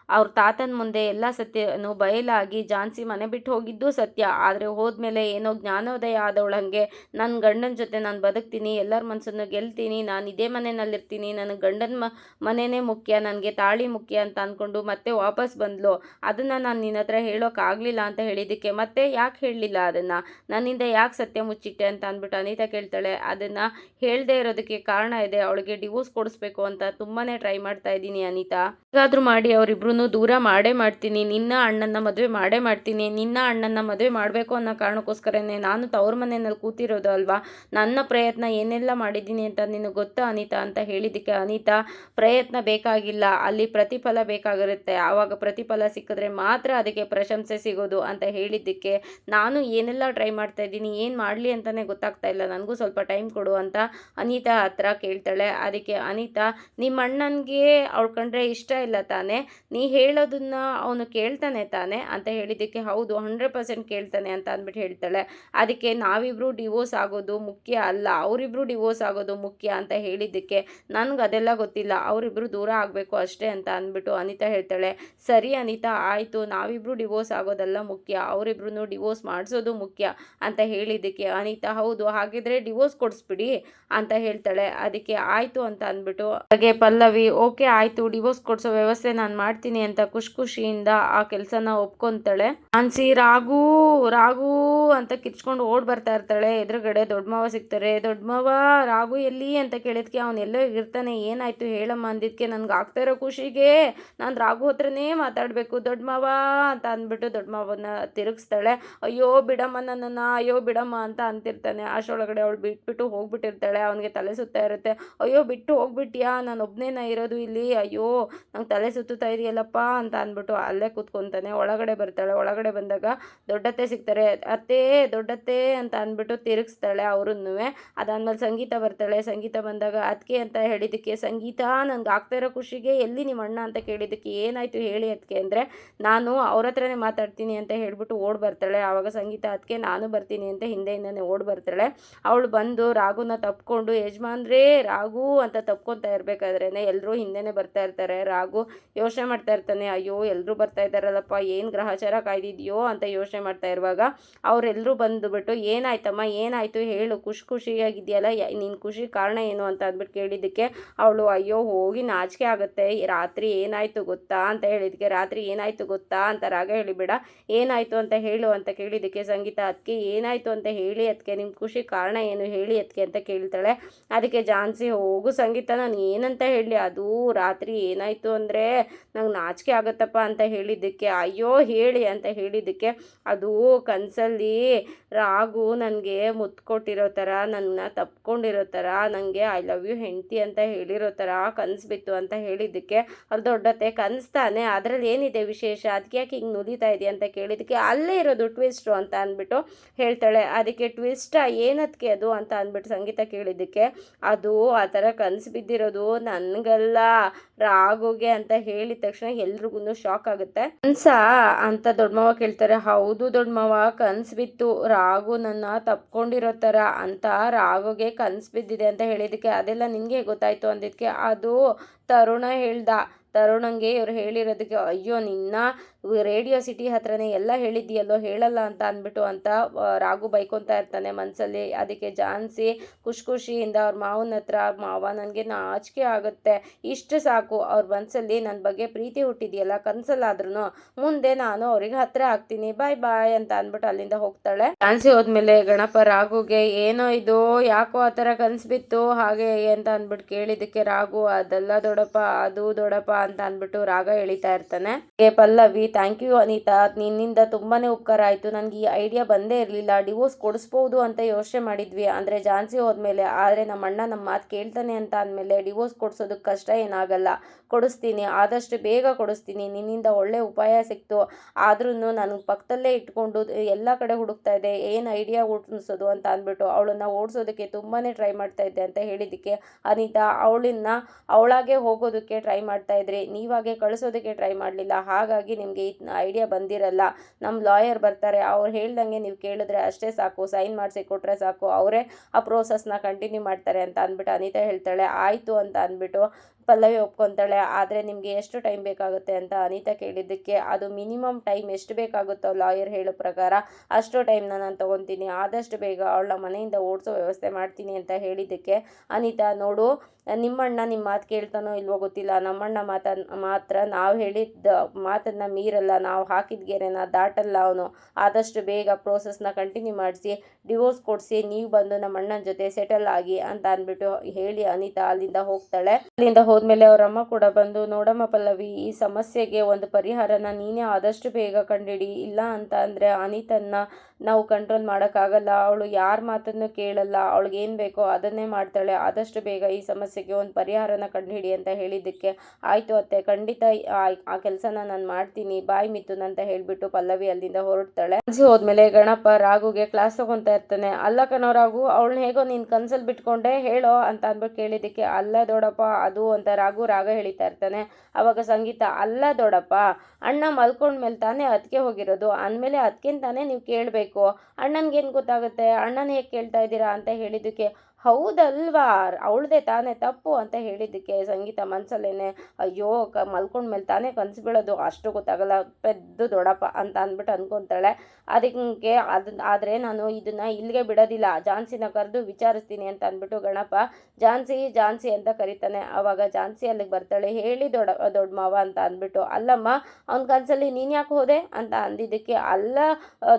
A: ಅವ್ರ ತಾತನ ಮುಂದೆ ಎಲ್ಲ ಸತ್ಯನು ಬಯಲಾಗಿ ಝಾನ್ಸಿ ಮನೆ ಬಿಟ್ಟು ಹೋಗಿದ್ದು ಸತ್ಯ. ಆದರೆ ಹೋದ್ಮೇಲೆ ಏನೋ ಜ್ಞಾನೋದಯ ಆದವಳಂಗೆ ನನ್ನ ಗಂಡನ ಜೊತೆ ನಾನು ಬದುಕ್ತೀನಿ, ಎಲ್ಲರ ಮನಸ್ಸನ್ನು ಗೆಲ್ತೀನಿ, ನಾನು ಇದೇ ಮನೆಯಲ್ಲಿರ್ತೀನಿ ನನ್ನ ಗಂಡನ ಮ ಮನೆಯೇ ಮುಖ್ಯ, ನನಗೆ ತಾಳಿ ಮುಖ್ಯ ಅಂತ ಅಂದ್ಕೊಂಡು ಮತ್ತೆ ವಾಪಸ್ ಬಂದ್ಲು. ಅದನ್ನು ನಾನು ನಿನ್ನ ಹತ್ರ ಹೇಳೋಕ್ಕಾಗಲಿಲ್ಲ ಅಂತ ಹೇಳಿದ್ದಕ್ಕೆ ಮತ್ತೆ ಯಾಕೆ ಹೇಳಲಿಲ್ಲ ಅದನ್ನು? ನನ್ನಿಂದ ಯಾಕೆ ಸತ್ಯ ಮುಚ್ಚಿಟ್ಟೆ ಅಂತ ಅಂದ್ಬಿಟ್ಟು ಅನಿತಾ ಕೇಳ್ತಾಳೆ. ಅದನ್ನು ಹೇಳದೇ ಇರೋದಕ್ಕೆ ಕಾರಣ ಇದೆ, ಅವಳಿಗೆ ಡಿವೋರ್ಸ್ ಕೊಡಿಸ್ಬೇಕು ಅಂತ ತುಂಬಾ ಟ್ರೈ ಮಾಡ್ತಾ ಇದ್ದೀನಿ ಅನಿತಾ. ಹೇಗಾದರೂ ಮಾಡಿ ಅವರಿಬ್ರು ದೂರ ಮಾಡೇ ಮಾಡ್ತೀನಿ, ನಿನ್ನ ಅಣ್ಣನ ಮದುವೆ ಮಾಡೇ ಮಾಡ್ತೀನಿ, ನಿನ್ನ ಅಣ್ಣನ ಮದುವೆ ಮಾಡಬೇಕು ಅನ್ನೋ ಕಾರಣಕ್ಕೋಸ್ಕರನೇ ನಾನು ತವ್ರ ಮನೆಯಲ್ಲಿ ಕೂತಿರೋದು ಅಲ್ವಾ? ನನ್ನ ಪ್ರಯತ್ನ ಏನೆಲ್ಲ ಮಾಡಿದ್ದೀನಿ ಅಂತ ನಿನಗೆ ಗೊತ್ತಾ ಅನಿತಾ ಅಂತ ಹೇಳಿದ್ದಕ್ಕೆ ಅನಿತಾ ಪ್ರಯತ್ನ ಬೇಕಾಗಿಲ್ಲ, ಅಲ್ಲಿ ಪ್ರತಿಫಲ ಬೇಕಾಗಿರುತ್ತೆ, ಆವಾಗ ಪ್ರತಿಫಲ ಸಿಕ್ಕಿದ್ರೆ ಮಾತ್ರ ಅದಕ್ಕೆ ಪ್ರಶಂಸೆ ಸಿಗೋದು ಅಂತ ಹೇಳಿದ್ದಕ್ಕೆ ನಾನು ಏನೆಲ್ಲ ಟ್ರೈ ಮಾಡ್ತಾ ಇದ್ದೀನಿ, ಏನು ಮಾಡಲಿ ಅಂತಲೇ ಗೊತ್ತಾಗ್ತಾ ಇಲ್ಲ, ನನಗೂ ಸ್ವಲ್ಪ ಟೈಮ್ ಕೊಡು ಅಂತ ಅನಿತಾ ಹತ್ರ ಕೇಳ್ತಾಳೆ, ಅದಕ್ಕೆ ಅನಿತಾ ನಿಮ್ಮ ಅಣ್ಣನಿಗೆ ಅವ್ಳು ಕಂಡ್ರೆ ಇಷ್ಟ ಇಲ್ಲ ತಾನೇ, ನೀ ಹೇಳೋದನ್ನ ಅವನು ಕೇಳ್ತಾನೆ ತಾನೆ ಅಂತ ಹೇಳಿದ್ದಕ್ಕೆ ಹೌದು ಹಂಡ್ರೆಡ್ ಪರ್ಸೆಂಟ್ ಕೇಳ್ತಾನೆ ಅಂತ ಅಂದ್ಬಿಟ್ಟು ಹೇಳ್ತಾಳೆ. ಅದಕ್ಕೆ ನಾವಿಬ್ಬರು ಡಿವೋರ್ಸ್ ಆಗೋದು ಮುಖ್ಯ ಅಲ್ಲ ಅವರಿಬ್ಬರು ಡಿವೋರ್ಸ್ ಆಗೋದು ಮುಖ್ಯ ಅಂತ ಹೇಳಿದ್ದಕ್ಕೆ ನನಗೆ ಅದೆಲ್ಲ ಗೊತ್ತಿಲ್ಲ ಅವರಿಬ್ಬರು ದೂರ ಆಗಬೇಕು ಅಷ್ಟೇ ಅಂತ ಅಂದ್ಬಿಟ್ಟು ಅನಿತಾ ಹೇಳ್ತಾಳೆ. ಸರಿ ಅನಿತಾ, ಆಯಿತು ನಾವಿಬ್ಬರು ಡಿವೋರ್ಸ್ ಆಗೋದಲ್ಲ ಮುಖ್ಯ ಅವರಿಬ್ರು ಡಿವೋರ್ಸ್ ಮಾಡಿಸೋದು ಮುಖ್ಯ ಅಂತ ಹೇಳಿದ್ದಕ್ಕೆ ಅನಿತಾ ಹೌದು, ಹಾಗಿದ್ರೆ ಡಿವೋರ್ಸ್ ಕೊಡಿಸ್ಬಿಡಿ ಅಂತ ಹೇಳ್ತಾಳೆ. ಅದಕ್ಕೆ ಆಯಿತು ಅಂತ ಅಂದ್ಬಿಟ್ಟು ಹಾಗೆ ಪಲ್ಲವಿ, ಓಕೆ, ಆಯಿತು ಡಿವೋರ್ಸ್ ಕೊಡಿಸೋ ವ್ಯವಸ್ಥೆ ನಾನು ಮಾಡ್ತೀನಿ. ಅಂತ ಖುಷಿ ಖುಷಿಯಿಂದ ಆ ಕೆಲಸನ ಒಪ್ಕೊಂತಾಳೆ. ಅನ್ಸಿ ರಾಗು ರಾಗು ಅಂತ ಕಿಚ್ಕೊಂಡು ಓಡ್ ಬರ್ತಾ ಇರ್ತಾಳೆ. ಎದುರುಗಡೆ ದೊಡ್ಡ ಮಾವ ಸಿಗ್ತಾರೆ. ದೊಡ್ಡ ಮಾವ ರಾಗು ಎಲ್ಲಿ? ಅಂತ ಕೇಳಿದ್ಕೆ ಅವ್ನು ಇರ್ತಾನೆ. ಏನಾಯ್ತು? ಹೇಳಮ್ಮ. ಅಂದಿದ್ಕೆ, ನನ್ಗೆ ಆಗ್ತಾ ಇರೋ ಖುಷಿಗೆ ನಾನು ರಾಗು ಹತ್ರನೇ ಮಾತಾಡಬೇಕು. ದೊಡ್ಡ ಮಾವ ಅಂತ ಅಂದ್ಬಿಟ್ಟು ದೊಡ್ಡ ಮಾವನ ತಿರುಗಿಸ್ತಾಳೆ. ಅಯ್ಯೋ, ಬಿಡಮ್ಮ ನನ್ನನ್ನು. ಅಯ್ಯೋ, ಬಿಡಮ್ಮ ಅಂತ ಅಂತಿರ್ತಾನೆ. ಅಷ್ಟರೊಳಗಡೆ ಅವಳು ಬಿಟ್ಬಿಟ್ಟು ಹೋಗ್ಬಿಟ್ಟಿರ್ತಾಳೆ. ಅವನಿಗೆ ತಲೆ ಸುತ್ತಾ ಇರುತ್ತೆ. ಅಯ್ಯೋ, ಬಿಟ್ಟು ಹೋಗ್ಬಿಟ್ಟಿಯಾ ನಾನು ಒಬ್ಬನೇನ ಇರೋದು ಇಲ್ಲಿ. ಅಯ್ಯೋ, ನಂಗೆ ತಲೆ ಸುತ್ತುತ್ತಾ ಇದೆಯಲ್ಲಪ್ಪ ಅಂತ ಅಂದ್ಬಿಟ್ಟು ಅಲ್ಲೇ ಕೂತ್ಕೊತಾನೆ. ಒಳಗಡೆ ಬರ್ತಾಳೆ. ಒಳಗಡೆ ಬಂದಾಗ ದೊಡ್ಡತ್ತೆ ಸಿಗ್ತಾರೆ. ಅತ್ತೆ, ದೊಡ್ಡತ್ತೆ ಅಂತ ಅಂದ್ಬಿಟ್ಟು ತಿರುಗಿಸ್ತಾಳೆ ಅವ್ರನ್ನೂ. ಅದಾದ್ಮೇಲೆ ಸಂಗೀತ ಬರ್ತಾಳೆ. ಸಂಗೀತ ಬಂದಾಗ ಅದಕ್ಕೆ ಅಂತ ಹೇಳಿದ್ದಕ್ಕೆ, ಸಂಗೀತ ನನಗೆ ಆಗ್ತಾ ಇರೋ ಖುಷಿಗೆ ಎಲ್ಲಿ ನಿಮ್ಮ ಅಣ್ಣ ಅಂತ ಕೇಳಿದ್ದಕ್ಕೆ ಏನಾಯಿತು ಹೇಳಿ ಅದಕ್ಕೆ ಅಂದರೆ, ನಾನು ಅವ್ರ ಹತ್ರನೇ ಮಾತಾಡ್ತೀನಿ ಅಂತ ಹೇಳಿಬಿಟ್ಟು ಓಡ್ ಬರ್ತಾಳೆ. ಆವಾಗ ಸಂಗೀತ ಅದಕ್ಕೆ ನಾನು ಬರ್ತೀನಿ ಅಂತ ಹಿಂದೆಯಿಂದನೇ ಓಡ್ ಬರ್ತಾಳೆ. ಅವಳು ಬಂದು ರಾಗುನ ತಪ್ಕೊಂಡು, ಯಜಮಾನ್ರೇ, ರಾಗು ಅಂತ ತಪ್ಕೊತಾ ಇರಬೇಕಾದ್ರೇ ಎಲ್ಲರೂ ಹಿಂದೆನೇ ಬರ್ತಾ ಇರ್ತಾರೆ. ರಾಗು ಯೋಚನೆ ಮಾಡ್ತಾ ಇರ್ತಾನೆ, ಅಯ್ಯೋ ಎಲ್ಲರೂ ಬರ್ತಾ ಇದ್ದಾರಲ್ಲಪ್ಪ, ಏನು ಗ್ರಹಚಾರ ಕಾಯ್ದಿದೆಯೋ ಅಂತ ಯೋಚನೆ ಮಾಡ್ತಾ ಇರುವಾಗ ಅವರೆಲ್ಲರೂ ಬಂದುಬಿಟ್ಟು, ಏನಾಯ್ತಮ್ಮ, ಏನಾಯಿತು, ಹೇಳು, ಖುಷಿ ಖುಷಿಯಾಗಿದೆಯಲ್ಲ ನಿನ್ನ ಖುಷಿ ಕಾರಣ ಏನು? ಅಂತ ಅಂದ್ಬಿಟ್ಟು ಕೇಳಿದ್ದಕ್ಕೆ ಅವಳು, ಅಯ್ಯೋ, ಹೋಗಿ ನಾಚಿಕೆ ಆಗುತ್ತೆ ರಾತ್ರಿ ಏನಾಯಿತು ಗೊತ್ತಾ? ಅಂತ ಹೇಳಿದ್ದಕ್ಕೆ, ರಾತ್ರಿ ಏನಾಯಿತು ಗೊತ್ತಾ? ಅಂತ ರಾಗ ಹೇಳಿಬಿಡ ಏನಾಯಿತು ಅಂತ ಹೇಳು, ಅಂತ ಕೇಳಿದ್ದಕ್ಕೆ, ಸಂಗೀತ ಅದಕ್ಕೆ ಏನಾಯಿತು ಅಂತ ಹೇಳಿ ಅದಕ್ಕೆ ನಿಮ್ಮ ಖುಷಿ ಕಾರಣ ಏನು, ಹೇಳಿ ಅದಕ್ಕೆ ಅಂತ ಕೇಳ್ತಾಳೆ. ಅದಕ್ಕೆ ಜಾನ್ಸಿ, ಹೋಗು, ಸಂಗೀತ, ನಾನು ಏನಂತ ಹೇಳಿ, ಅದು ರಾತ್ರಿ ಏನಾಯಿತು ಅಂದರೆ ನಂಗೆ ನಾಚಿಕೆ ಆಗುತ್ತಪ್ಪ ಅಂತ ಹೇಳಿದ್ದಕ್ಕೆ, ಅಯ್ಯೋ ಹೇಳಿ ಅಂತ ಹೇಳಿದ್ದಕ್ಕೆ, ಅದು ಕನಸಲ್ಲಿ ರಾಗು ನನಗೆ ಮುತ್ಕೊಟ್ಟಿರೋ ಥರ, ನನ್ನ ತಪ್ಕೊಂಡಿರೋ ಥರ ನನಗೆ ಐ ಲವ್ ಯು ಹೆಂಡತಿ ಅಂತ ಹೇಳಿರೋ ಥರ ಕನಸು ಬಿತ್ತು ಅಂತ ಹೇಳಿದ್ದಕ್ಕೆ ಅವ್ರ ದೊಡ್ಡತೆ ಕನಸ್ತಾನೆ ಅದರಲ್ಲಿ ಏನಿದೆ ವಿಶೇಷ? ಅದಕ್ಕೆ ಯಾಕೆ ಹಿಂಗೆ ನುಲಿತಾ ಇದೆ ಅಂತ ಕೇಳಿದ್ದಕ್ಕೆ, ಅಲ್ಲೇ ಇರೋದು ಟ್ವಿಸ್ಟು ಅಂತ ಅಂದ್ಬಿಟ್ಟು ಹೇಳ್ತಾಳೆ. ಅದಕ್ಕೆ ಟ್ವಿಸ್ಟ ಏನದಕ್ಕೆ ಅದು ಅಂತ ಅಂದ್ಬಿಟ್ಟು ಸಂಗೀತ ಕೇಳಿದ್ದಕ್ಕೆ, ಅದು ಆ ಥರ ಕನಸು ಬಿದ್ದಿರೋದು ನನಗಲ್ಲ, ರಾಗುಗೆ ಅಂತ ಹೇಳಿದ ತಕ್ಷಣ ಎಲ್ರಿಗೂ ಶಾಕ್ ಆಗುತ್ತೆ. ಕನ್ಸ? ಅಂತ ದೊಡ್ಮವ ಕೇಳ್ತಾರೆ. ಹೌದು ದೊಡ್ಮವ ಕನ್ಸ್ ಬಿತ್ತು. ರಾಗು ನನ್ನ ತಪ್ಕೊಂಡಿರೋ ಥರ ಅಂತ ರಾಘುಗೆ ಕನ್ಸ್ ಬಿದ್ದಿದೆ ಅಂತ ಹೇಳಿದಕ್ಕೆ ಅದೆಲ್ಲ ನಿನಗೆ ಗೊತ್ತಾಯ್ತು ಅಂದಿದ್ಕೆ ಅದು ತರುಣ ಹೇಳ್ದ. ತರುಣಂಗೆ ಇವ್ರು ಹೇಳಿರೋದಕ್ಕೆ, ಅಯ್ಯೋ ನಿನ್ನ ರೇಡಿಯೋ ಸಿಟಿ ಹತ್ರನೇ ಎಲ್ಲ ಹೇಳಿದ್ದೀಯಲ್ಲೋ ಹೇಳಲ್ಲ ಅಂತ ಅಂದ್ಬಿಟ್ಟು ಅಂತ ರಾಗು ಬೈಕೊತಾ ಇರ್ತಾನೆ ಮನಸ್ಸಲ್ಲಿ ಅದಕ್ಕೆ ಜಾನ್ಸಿ ಖುಷಿ ಖುಷಿಯಿಂದ ಅವ್ರ ಮಾವನ ಹತ್ರ, ಮಾವ, ನನಗೆ ನಾಚಿಕೆ ಆಗುತ್ತೆ. ಇಷ್ಟು ಸಾಕು. ಅವ್ರ ಮನಸ್ಸಲ್ಲಿ ನನ್ನ ಬಗ್ಗೆ ಪ್ರೀತಿ ಹುಟ್ಟಿದೆಯಲ್ಲ ಕನಸಲ್ಲಾದ್ರೂ ಮುಂದೆ ನಾನು ಅವ್ರಿಗೆ ಹತ್ರ ಹಾಕ್ತೀನಿ ಬಾಯ್ ಬಾಯ್ ಅಂತ ಅಂದ್ಬಿಟ್ಟು ಅಲ್ಲಿಂದ ಹೋಗ್ತಾಳೆ. ಜಾನ್ಸಿ ಹೋದ್ಮೇಲೆ, ಗಣಪ ರಾಗುಗೆ ಏನೋ ಇದು, ಯಾಕೋ ಆ ಥರ ಕನ್ಸ್ಬಿತ್ತು ಹಾಗೆ ಅಂತ ಅಂದ್ಬಿಟ್ಟು ಕೇಳಿದಕ್ಕೆ ರಾಗು ಅದೆಲ್ಲ ದೊಡಪ್ಪ, ಅದು ದೊಡಪ್ಪ ಅಂತ ಅಂದ್ಬಿಟ್ಟು ರಾಗ ಎಳಿತಾ ಇರ್ತಾನೆ. ಪಲ್ಲವಿ ಥ್ಯಾಂಕ್ ಯು ಅನಿತಾ ನಿನ್ನಿಂದ ತುಂಬಾ ಉಪಕಾರ ಆಯಿತು. ನನಗೆ ಈ ಐಡಿಯಾ ಬಂದೇ ಇರಲಿಲ್ಲ. ಡಿವೋರ್ಸ್ ಕೊಡಿಸ್ಬೋದು ಅಂತ ಯೋಚನೆ ಮಾಡಿದ್ವಿ. ಅಂದರೆ ಜಾನ್ಸಿ ಹೋದ್ಮೇಲೆ, ಆದರೆ ನಮ್ಮ ಅಣ್ಣ ನಮ್ಮ ಮಾತು ಕೇಳ್ತಾನೆ ಅಂತ ಅಂದಮೇಲೆ ಡಿವೋರ್ಸ್ ಕೊಡಿಸೋದಕ್ಕೆ ಕಷ್ಟ ಏನಾಗಲ್ಲ. ಕೊಡಿಸ್ತೀನಿ. ಆದಷ್ಟು ಬೇಗ ಕೊಡಿಸ್ತೀನಿ. ನಿನ್ನಿಂದ ಒಳ್ಳೆ ಉಪಾಯ ಸಿಕ್ತು. ಆದ್ರೂ ನಾನು ಪಕ್ಕದಲ್ಲೇ ಇಟ್ಕೊಂಡು, ಎಲ್ಲ ಕಡೆ ಹುಡುಕ್ತಾ ಇದ್ದೆ. ಏನು ಐಡಿಯಾ ಓಡಿಸೋದು ಅಂತ ಅಂದ್ಬಿಟ್ಟು ಅವಳನ್ನು ಓಡಿಸೋದಕ್ಕೆ ತುಂಬಾ ಟ್ರೈ ಮಾಡ್ತಾ ಇದ್ದೆ ಅಂತ ಹೇಳಿದ್ದಕ್ಕೆ ಅನಿತಾ, ಅವಳನ್ನ ಅವಳಾಗೆ ಹೋಗೋದಕ್ಕೆ ಟ್ರೈ ಮಾಡ್ತಾ ಇದ್ರಿ. ನೀವಾಗೆ ಕಳಿಸೋದಕ್ಕೆ ಟ್ರೈ ಮಾಡಲಿಲ್ಲ. ಹಾಗಾಗಿ ನಿಮಗೆ ಈ ಐಡಿಯಾ ಬಂದಿರಲ್ಲ. ನಮ್ಮ ಲಾಯರ್ ಬರ್ತಾರೆ, ಅವ್ರು ಹೇಳ್ದಂಗೆ ನೀವು ಕೇಳಿದ್ರೆ ಅಷ್ಟೇ ಸಾಕು ಸೈನ್ ಮಾಡಿಸಿ ಕೊಟ್ಟರೆ ಸಾಕು, ಅವರೇ ಆ ಪ್ರೋಸೆಸ್ನ ಕಂಟಿನ್ಯೂ ಮಾಡ್ತಾರೆ ಅಂತ ಅಂದ್ಬಿಟ್ಟು ಅನಿತಾ ಹೇಳ್ತಾಳೆ, ಆಯಿತು ಅಂತ ಅಂದ್ಬಿಟ್ಟು ಪಲ್ಲವಿ ಒಪ್ಕೊತಾಳೆ, ಆದರೆ ನಿಮಗೆ ಎಷ್ಟು ಟೈಮ್ ಬೇಕಾಗುತ್ತೆ ಅಂತ ಅನಿತಾ ಕೇಳಿದ್ದಕ್ಕೆ, ಅದು ಮಿನಿಮಮ್ ಟೈಮ್ ಎಷ್ಟು ಬೇಕಾಗುತ್ತೋ ಲಾಯರ್ ಹೇಳೋ ಪ್ರಕಾರ ಅಷ್ಟು ಟೈಮ್ನ ನಾನು ತೊಗೊತೀನಿ, ಆದಷ್ಟು ಬೇಗ ಅವಳ ಮನೆಯಿಂದ ಓಡಿಸೋ ವ್ಯವಸ್ಥೆ ಮಾಡ್ತೀನಿ ಅಂತ ಹೇಳಿದ್ದಕ್ಕೆ ಅನಿತಾ, ನೋಡು, ನಿಮ್ಮಣ್ಣ ನಿಮ್ಮ ಮಾತು ಕೇಳ್ತಾನೋ ಇಲ್ವೋ ಗೊತ್ತಿಲ್ಲ, ನಮ್ಮಣ್ಣ ಮಾತ ಮಾತ್ರ ನಾವು ಹೇಳಿದ್ದ ಮಾತನ್ನು ಮೀರಲ್ಲ, ನಾವು ಹಾಕಿದ ಗೆರೆನ ದಾಟಲ್ಲ ಅವನು, ಆದಷ್ಟು ಬೇಗ ಪ್ರೋಸೆಸ್ನ ಕಂಟಿನ್ಯೂ ಮಾಡಿಸಿ ಡಿವೋರ್ಸ್ ಕೊಡಿಸಿ, ನೀವು ಬಂದು ನಮ್ಮ ಅಣ್ಣನ ಜೊತೆ ಸೆಟಲ್ ಆಗಿ ಅಂತ ಅಂದ್ಬಿಟ್ಟು ಹೇಳಿ ಅನಿತಾ ಅಲ್ಲಿಂದ ಹೋಗ್ತಾಳೆ. ಅಲ್ಲಿಂದ ಹೋದ್ಮೇಲೆ ಅವರಮ್ಮ ಕೂಡ ಬಂದು, ನೋಡಮ್ಮ ಪಲ್ಲವಿ, ಈ ಸಮಸ್ಯೆಗೆ ಒಂದು ಪರಿಹಾರನ ನೀನೇ ಆದಷ್ಟು ಬೇಗ ಕಂಡಿಡಿ. ಇಲ್ಲ ಅಂತ ಅಂದರೆ ಅನಿತನ್ನ ನಾವು ಕಂಟ್ರೋಲ್ ಮಾಡೋಕ್ಕಾಗಲ್ಲ. ಅವಳು ಯಾರ ಮಾತನ್ನು ಕೇಳಲ್ಲ. ಅವಳಿಗೆ ಏನು ಬೇಕೋ ಅದನ್ನೇ ಮಾಡ್ತಾಳೆ. ಆದಷ್ಟು ಬೇಗ ಈ ಸಮಸ್ಯೆಗೆ ಒಂದು ಪರಿಹಾರನ ಕಂಡುಹಿಡಿ ಅಂತ ಹೇಳಿದ್ದಕ್ಕೆ ಆಯಿತು ಅತ್ತೆ, ಖಂಡಿತ ಆ ಕೆಲಸನ ನಾನು ಮಾಡ್ತೀನಿ. ಬಾಯ್ ಮಿತ್ತು ಅಂತ ಹೇಳಿಬಿಟ್ಟು ಪಲ್ಲವಿ ಅಲ್ಲಿಂದ ಹೊರಡ್ತಾಳೆ. ಹೋದ್ಮೇಲೆ ಗಣಪ ರಾಗುಗೆ ಕ್ಲಾಸ್ ತಗೊತಾ ಇರ್ತಾನೆ. ಅಲ್ಲ ಕಣೋ ರಾಗು ಅವಳನ್ನ ಹೇಗೋ ನೀನು ಕನ್ಸಲ್ಲಿ ಬಿಟ್ಕೊಂಡೆ, ಹೇಳೋ ಅಂತ ಅಂದ್ಬಿಟ್ಟು ಕೇಳಿದ್ದಕ್ಕೆ ಅಲ್ಲ ದೊಡಪ್ಪ ಅದು ಅಂತ ಅಂತ ರಾಘು ರಾಗ ಹೇಳಿತಾ ಇರ್ತಾನೆ. ಅವಾಗ ಸಂಗೀತ, ಅಲ್ಲ ದೊಡಪ್ಪ, ಅಣ್ಣ ಮಲ್ಕೊಂಡ್ಮೇಲೆ ತಾನೇ ಅದಕ್ಕೆ ಹೋಗಿರೋದು. ಅಂದಮೇಲೆ ಅದಕ್ಕೆ ತಾನೇ ನೀವು ಕೇಳಬೇಕು. ಅಣ್ಣನಿಗೇನು ಗೊತ್ತಾಗುತ್ತೆ? ಅಣ್ಣನ ಹೇಗೆ ಕೇಳ್ತಾ ಇದ್ದೀರಾ? ಅಂತ ಹೇಳಿದ್ದಕ್ಕೆ ಹೌದಲ್ವಾ? ಅವಳದೇ ತಾನೇ ತಪ್ಪು ಅಂತ ಹೇಳಿದ್ದಕ್ಕೆ ಸಂಗೀತ ಮನಸ್ಸಲ್ಲೇನೆ ಅಯ್ಯೋ, ಕ ಮಲ್ಕೊಂಡ್ಮೇಲೆ ತಾನೇ ಕನಸು ಬೀಳೋದು, ಅಷ್ಟು ಗೊತ್ತಾಗಲ್ಲ, ಪೆದ್ದು ದೊಡ್ಡಪ್ಪ ಅಂತ ಅಂದ್ಬಿಟ್ಟು ಅನ್ಕೊತಾಳೆ. ಅದಕ್ಕೆ ಅದ್ ಆದರೆ ನಾನು ಇದನ್ನು ಇಲ್ಲಿಗೆ ಬಿಡೋದಿಲ್ಲ ಝಾನ್ಸಿನ ಕರೆದು ವಿಚಾರಿಸ್ತೀನಿ ಅಂತ ಅಂದ್ಬಿಟ್ಟು ಗಣಪ ಝಾನ್ಸಿ ಝಾನ್ಸಿ ಅಂತ ಕರಿತಾನೆ. ಆವಾಗ ಝಾನ್ಸಿ ಅಲ್ಲಿಗೆ ಬರ್ತಾಳೆ, ಹೇಳಿ ದೊಡ್ಡ ದೊಡ್ಡ ಮಾವ ಅಂತ ಅಂದ್ಬಿಟ್ಟು, ಅಲ್ಲಮ್ಮ, ಅವ್ನ ಕನಸಲ್ಲಿ ನೀನು ಯಾಕೆ ಹೋದೆ? ಅಂತ ಅಂದಿದ್ದಕ್ಕೆ, ಅಲ್ಲ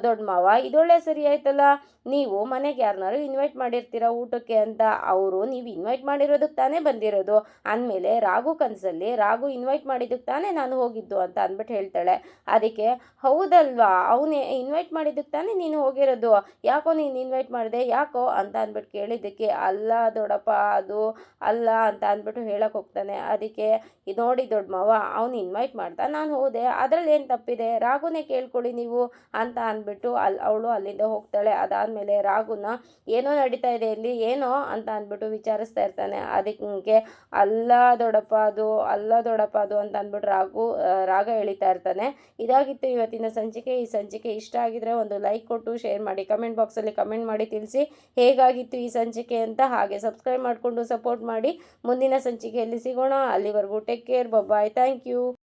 A: ದೊಡ್ಡ ಮಾವ ಇದೊಳ್ಳೆ ಸರಿ ಆಯ್ತಲ್ಲ, ನೀವು ಮನೆಗೆ ಯಾರನ್ನಾರು ಇನ್ವೈಟ್ ಮಾಡಿರ್ತೀರ ಊಟಕ್ಕೆ? ಅಂತ ಅವರು ನೀವು ಇನ್ವೈಟ್ ಮಾಡಿರೋದಕ್ಕೆ ತಾನೇ ಬಂದಿರೋದು. ಅಂದಮೇಲೆ ರಾಘು ಕನಸಲ್ಲಿ, ರಾಘು ಇನ್ವೈಟ್ ಮಾಡಿದ್ದಕ್ಕೆ ತಾನೇ ನಾನು ಹೋಗಿದ್ದು ಅಂತ ಅಂದ್ಬಿಟ್ಟು ಹೇಳ್ತಾಳೆ. ಅದಕ್ಕೆ, ಹೌದಲ್ವಾ, ಅವನೇ ಇನ್ವೈಟ್ ಮಾಡಿದ್ದಕ್ಕೆ ತಾನೇ ನೀನು ಹೋಗಿರೋದು. ಯಾಕೋ ನೀನು ಇನ್ವೈಟ್ ಮಾಡಿದೆ, ಯಾಕೋ? ಅಂತ ಅಂದ್ಬಿಟ್ಟು ಕೇಳಿದ್ದಕ್ಕೆ, ಅಲ್ಲ ದೊಡ್ಡಪ್ಪ, ಅದು ಅಲ್ಲ ಅಂತ ಅಂದ್ಬಿಟ್ಟು ಹೇಳಕ್ಕೆ ಹೋಗ್ತಾನೆ. ಅದಕ್ಕೆ ನೋಡಿ ದೊಡ್ಡ ಮಾವ ಅವನು ಇನ್ವೈಟ್ ಮಾಡ್ತಾ ನಾನು ಹೋದೆ. ಅದರಲ್ಲಿ ಏನು ತಪ್ಪಿದೆ? ರಾಘುನೇ ಕೇಳ್ಕೊಳ್ಳಿ ನೀವು ಅಂತ ಅಂದ್ಬಿಟ್ಟು ಅಲ್ಲಿ ಅವಳು ಅಲ್ಲಿಂದ ಹೋಗ್ತಾಳೆ. ಅದಾದಮೇಲೆ ರಾಘುನ, ಏನೋ ನಡೀತಾ ಇದೆ ಇಲ್ಲಿ, ಏನೋ ಅಂತ ಅಂದ್ಬಿಟ್ಟು ವಿಚಾರಿಸ್ತಾ ಇರ್ತಾನೆ. ಅದಕ್ಕೆ ಅಲ್ಲ ದೊಡ್ಡಪ್ಪ ಅದು, ಅಲ್ಲ ದೊಡ್ಡಪ್ಪ ಅದು ಅಂತ ಅಂದ್ಬಿಟ್ಟು ರಾಗು ರಾಗ ಎಳಿತಾ ಇರ್ತಾನೆ. ಇದಾಗಿತ್ತು ಇವತ್ತಿನ ಸಂಚಿಕೆ. ಈ ಸಂಚಿಕೆ ಇಷ್ಟ ಆಗಿದ್ರೆ ಒಂದು ಲೈಕ್ ಕೊಟ್ಟು, ಶೇರ್ ಮಾಡಿ, ಕಮೆಂಟ್ ಬಾಕ್ಸಲ್ಲಿ ಕಮೆಂಟ್ ಮಾಡಿ ತಿಳಿಸಿ ಹೇಗಾಗಿತ್ತು ಈ ಸಂಚಿಕೆ ಅಂತ ಹಾಗೆ ಸಬ್ಸ್ಕ್ರೈಬ್ ಮಾಡಿಕೊಂಡು ಸಪೋರ್ಟ್ ಮಾಡಿ. ಮುಂದಿನ ಸಂಚಿಕೆಯಲ್ಲಿ ಸಿಗೋಣ. ಅಲ್ಲಿವರೆಗೂ take care. Bye thank you